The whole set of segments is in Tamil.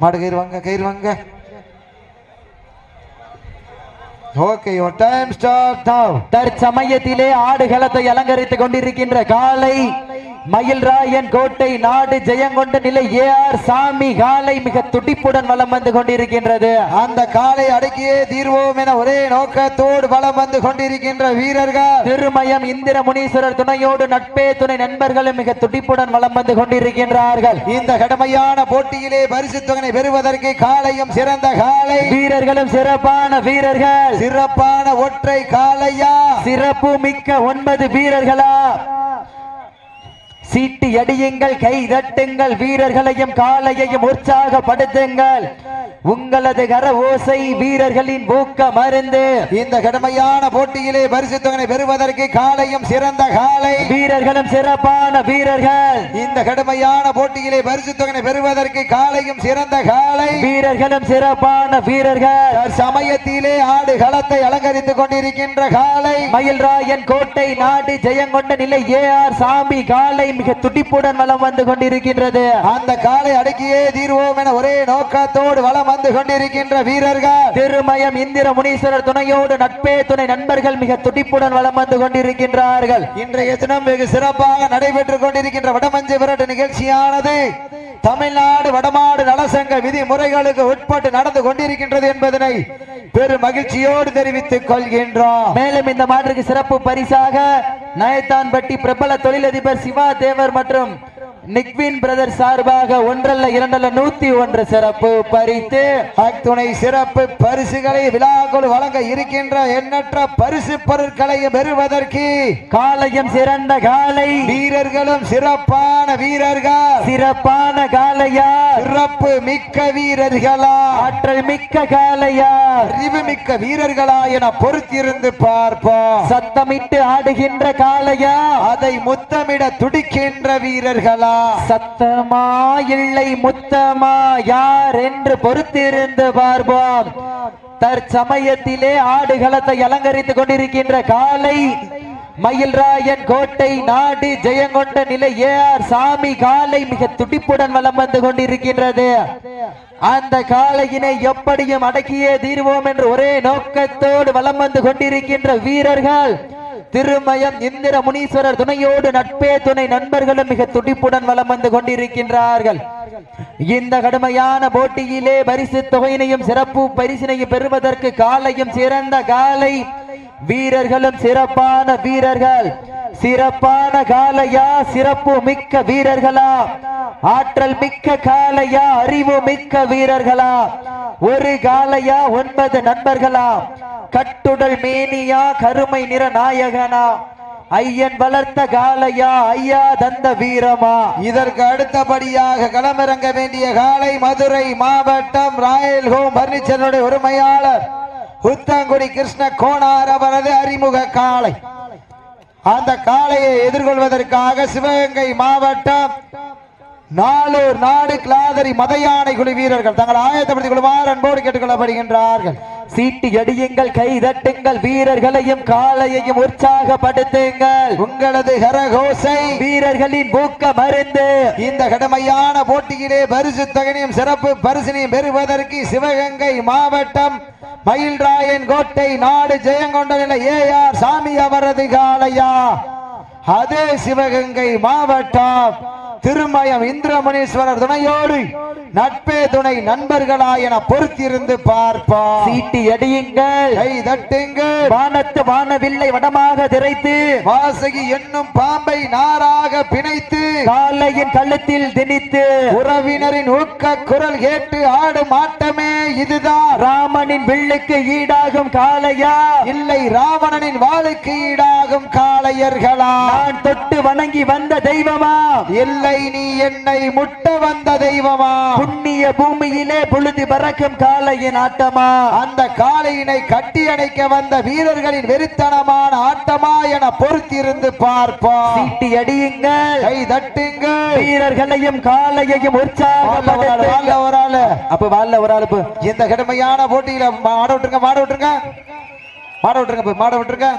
மாடு கயிறு வாங்க கயிறு வாங்க. ஓகே யுவர் டைம் ஸ்டார்ட் நவ தற்சமயத்திலே ஆடுகளத்தை அலங்கரித்துக் கொண்டிருக்கின்ற காலை மயில்ராயன் கோட்டை நாடு ஜெயங்கொண்ட நிலை ஏ ஆர் சாமி காலை மிக துடிப்புடன் வலம் வந்து கொண்டிருக்கின்றது. அந்த காலை அடக்கியே தீர்வோம் என ஒரே நோக்கத்தோடு வலம் வந்து கொண்டிருக்கின்ற வீரர்கள். திருமயம் இந்திர முனீஸ்வரர் துணையோடு நட்பே துணை நண்பர்களும் மிக துடிப்புடன் வலம் வந்து கொண்டிருக்கின்றார்கள். இந்த கடுமையான போட்டியிலே பரிசு தொகை பெறுவதற்கு காலையும் சிறந்த காலை. வீரர்களும் சிறப்பான வீரர்கள். சிறப்பான ஒற்றை காளையா சிறப்பு மிக்க ஒன்பது வீரர்களா? சீட்டு அடியுங்கள் கை தட்டுங்கள் வீரர்களையும் காலையையும் உற்சாகப்படுத்துங்கள். உங்களது கர ஓசை வீரர்களின் ஊக்க மருந்து. இந்த கடுமையான போட்டியிலே பரிசு தொகை பெறுவதற்கு காலையும் சிறந்த காலை வீரர்களும் சிறப்பான வீரர்கள். இந்த கடுமையான போட்டியிலே பரிசு தொகை பெறுவதற்கு காலையும் சிறந்த காலை வீரர்களும் சிறப்பான வீரர்கள். சமயத்திலே ஆடு களத்தை அலங்கரித்துக் கொண்டிருக்கின்ற காலை மயில்ராயன் கோட்டை நாடு ஜெயங்கொண்ட நிலை ஏ ஆர் சாமி காலை மிக துடிப்புடன் வலம் வந்து கொண்டிருக்கின்றது. அந்த காலை அடக்கியே தீர்வோம் என ஒரே நோக்கத்தோடு வலம் வந்து கொண்டிருக்கின்ற வீரர்கள். திருமயம் இந்திர முனீஸ்வரர் துணையோடு நட்பே துணை நண்பர்கள் மிக துடிப்புடன் வலம் வந்து கொண்டிருக்கின்றார்கள். இன்றைய தினம் வெகு சிறப்பாக நடைபெற்றுக் கொண்டிருக்கின்ற வடமஞ்சு விரட்டு நிகழ்ச்சியானது தமிழ்நாடு வடமாடு நலசங்க விதிமுறைகளுக்கு உட்பட்டு நடந்து கொண்டிருக்கின்றது என்பதனை பெரும் மகிழ்ச்சியோடு தெரிவித்துக் கொள்கின்றோம். மேலும் இந்த மாற்றுக்கு சிறப்பு பரிசாக நயத்தான்பட்டி பிரபல தொழிலதிபர் சிவா தேவர் மற்றும் நிக்வின் பிரதர் சார்பாக ஒன்றல்ல இரண்டல்ல நூத்தி ஒன்று சிறப்பு பரிசு துணை சிறப்பு பரிசுகளை விழாக்குள் வழங்க இருக்கின்ற எண்ணற்ற பரிசு பொருட்களையும் பெறுவதற்கு காலையும் சிறந்த காலை வீரர்களும் சிறப்பான வீரர்கள். சிறப்பான காலையா சிறப்பு மிக்க வீரர்களா? ஆற்றல் மிக்க காலையா அறிவு மிக்க வீரர்களா என பொறுத்திருந்து பார்ப்போம். சத்தமிட்டு ஆடுகின்ற காலையா அதை முத்தமிட துடிக்கின்ற வீரர்களா? சத்தமா இல்லை முத்தமா யார் என்று பொறுத்திருந்து பார்ப்போம். தற்சமயத்திலே ஆடுகளத்தை அலங்கரித்துக் கொண்டிருக்கின்ற காலை மயில்ராயன் கோட்டை நாடு ஜெயங்கொண்ட நிலை ஏ ஆர் சாமி காலை மிக துடிப்புடன் வலம் வந்து கொண்டிருக்கின்றது. அந்த காலையினை எப்படியும் அடக்கியே தீர்வோம் என்று ஒரே நோக்கத்தோடு வலம் வந்து கொண்டிருக்கின்ற வீரர்கள் திருமயம் இந்திர முனீஸ்வரர் துணையோடு நட்பே துணை நண்பர்களும் மிக துடிப்புடன் வலம் வந்து கொண்டிருக்கின்றார்கள். இந்த கடுமையான போட்டியிலே பரிசு தொகையினையும் சிறப்பு பரிசினையும் பெறுவதற்கு காலையும் சிறந்த காலை வீரர்களும் சிறப்பான வீரர்கள். சிறப்பான காலையா? சிறப்பு மிக்க வீரர்களா? ஆற்றல் மிக்க காலையா? அறிவு மிக்க வீரர்களா? ஒரு காலையா? ஒன்பது நண்பர்களா? கட்டுடல் மேனியா? கருமை நிற நாயகனா? ஐயன் வளர்த்த காலையா? ஐயா தந்த வீரமா? இதற்கு அடுத்தபடியாக களமிறங்க வேண்டிய காலை மதுரை மாவட்டம் ராயல் ஹோம் பர்னிச்சருடைய உரிமையாளர். உத்தங்குடி கிருஷ்ண கோனார் அவரது அறிமுக காளை அந்த காளையை எதிர்கொள்வதற்காக சிவகங்கை மாவட்டம் நாலு நாடு கிளாதரி மதையானை குழு வீரர்கள் தங்கள் ஆயத்தப்படுத்திக் கொள்ளுமாறு அன்போடு கேட்டுக்கொள்ளப்படுகின்றார்கள். சீட்டு எடியுங்கள் கை தட்டுங்கள் வீரர்களையும் காளையையும் உற்சாகப்படுத்துங்கள். உங்களது கரகோசை வீரர்களின் ஊக்க மருந்து. இந்த கடமையான போட்டியிலே பரிசு தகனையும் சிறப்பு பரிசினையும் பெறுவதற்கு சிவகங்கை மாவட்டம் மயில்ராயன் கோட்டை நாடு ஜெயங்கொண்ட நிலை ஆர் சாமி அவரது காளையா. அதே சிவகங்கை மாவட்டம் திருமயம் இந்திரமுனீஸ்வரர் துணையோடு நட்பே துணை நண்பர்களா என பொறுத்திருந்து பார்ப்போம் சீட்டு அடியுங்கள். கை தட்டுங்கள். வானத்து வானவில்லை வடமாக திரைத்து. வாசகி என்னும் பாம்பை நாராக பிணைத்து. காளையின் கழுத்தில் திணித்து. உறவினரின் ஊக்க குரல் கேட்டு ஆடும் ஆட்டமே இதுதான். ராமனின் வில்லுக்கு ஈடாகும் காளையா? இல்லை ராவணனின் வாளுக்கு ஈடாகும் காளையர்களா? நான் தொட்டு வணங்கி வந்த தெய்வமா? இல்லை நீ என்னை முட்ட வந்த தெய்வமா? புண்ணிய பூமியிலே புழுதி பறக்கும் காளையின் ஆட்டமா? அந்த காளையினை கட்டி அணைக்க வந்த வீரர்களின் வெறித்தனமான ஆட்டமா என பொறுத்திருந்து பார்ப்போம். சீட்டி அடியுங்கள். கை தட்டுங்கள். வீரர்களையும் காளையையும் வால்ல ஒரு ஆளு. அப்ப வால்ல ஒரு ஆளு. இந்த கடுமையான போட்டியில மாட விட்டுருங்க மாட விட்டுருங்க. மாட விட்டுருங்க மாட விட்டுருங்க.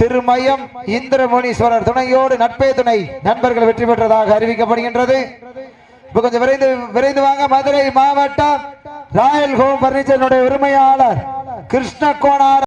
திருமயம் இந்திரமுனீஸ்வரர் துணையோடு நட்பே துணை நண்பர்கள் வெற்றி பெற்றதாக அறிவிக்கப்படுகின்றது. இப்ப கொஞ்சம் விரைந்து விரைந்து வாங்க. மதுரை மாவட்டம் ராயல் ஹோம் பர்னிச்சருடைய உரிமையாளர் கிருஷ்ண கோணார்